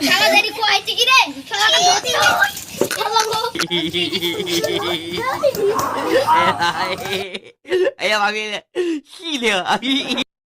শালা দেরি কো আইছি কি রে শালা ধরতে হবে এই আমি কি রে